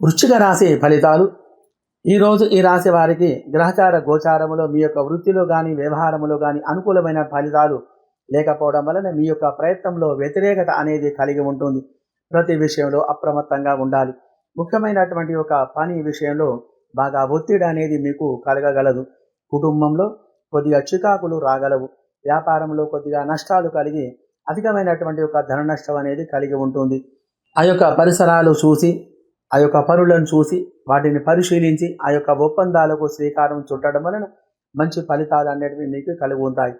వృశ్చిక రాశి ఫలితాలు. ఈరోజు ఈ రాశి వారికి గ్రహచార గోచారములో మీ యొక్క వృత్తిలో కానీ వ్యవహారములో కానీ అనుకూలమైన ఫలితాలు లేకపోవడం వలన మీ యొక్క ప్రయత్నంలో వ్యతిరేకత అనేది కలిగి ఉంటుంది. ప్రతి విషయంలో అప్రమత్తంగా ఉండాలి. ముఖ్యమైనటువంటి ఒక పని విషయంలో బాగా ఒత్తిడి అనేది మీకు కలగగలదు. కుటుంబంలో కొద్దిగా చికాకులు రాగలవు. వ్యాపారంలో కొద్దిగా నష్టాలు కలిగి అధికమైనటువంటి ఒక ధన నష్టం అనేది కలిగి ఉంటుంది. ఆ యొక్క పరిసరాలు చూసి ఆ యొక్క పనులను చూసి వాటిని పరిశీలించి ఆ యొక్క ఒప్పందాలకు శ్రీకారం చుట్టడం వలన మంచి ఫలితాలు అనేటివి మీకు కలిగి ఉంటాయి.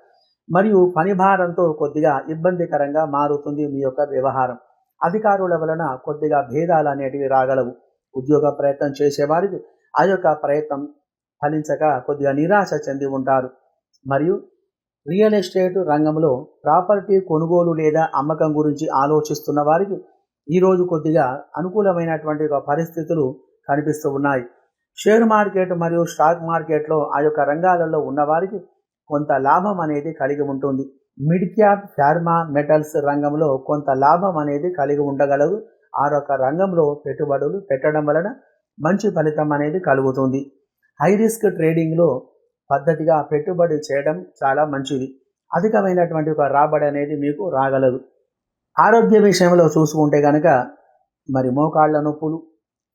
మరియు పని భారంతో కొద్దిగా ఇబ్బందికరంగా మారుతుంది మీ యొక్క వ్యవహారం. అధికారుల వలన కొద్దిగా భేదాలు అనేటివి రాగలవు. ఉద్యోగ ప్రయత్నం చేసేవారికి ఆ యొక్క ప్రయత్నం ఫలించక కొద్దిగా నిరాశ చెంది ఉంటారు. మరియు రియల్ ఎస్టేట్ రంగంలో ప్రాపర్టీ కొనుగోలు లేదా అమ్మకం గురించి ఆలోచిస్తున్న వారికి ఈరోజు కొద్దిగా అనుకూలమైనటువంటి ఒక పరిస్థితులు కనిపిస్తూ ఉన్నాయి. షేర్ మార్కెట్ మరియు స్టాక్ మార్కెట్లో ఆ యొక్క రంగాలలో ఉన్నవారికి కొంత లాభం అనేది కలిగి ఉంటుంది. మిడ్ క్యాప్ ఫార్మా మెటల్స్ రంగంలో కొంత లాభం అనేది కలిగి ఉండగలదు. ఆ యొక్క రంగంలో పెట్టుబడులు పెట్టడం వలన మంచి ఫలితం అనేది కలుగుతుంది. హై రిస్క్ ట్రేడింగ్లో పద్ధతిగా పెట్టుబడి చేయడం చాలా మంచిది. అధికమైనటువంటి ఒక రాబడి అనేది మీకు రాగలదు. ఆరోగ్య విషయంలో చూసుకుంటే కనుక మరి మోకాళ్ళ నొప్పులు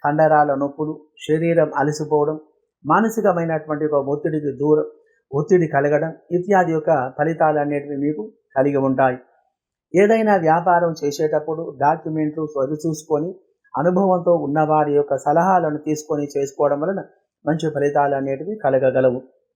కండరాల నొప్పులు శరీరం అలసిపోవడం మానసికమైనటువంటి ఒక ఒత్తిడికి దూరం ఒత్తిడి కలగడం ఇత్యాది యొక్క ఫలితాలు అనేటివి మీకు కలిగి ఉంటాయి. ఏదైనా వ్యాపారం చేసేటప్పుడు డాక్యుమెంట్లు సరి చూసుకొని అనుభవంతో ఉన్నవారి యొక్క సలహాలను తీసుకొని చేసుకోవడం వలన మంచి ఫలితాలు అనేటివి కలగగలవు.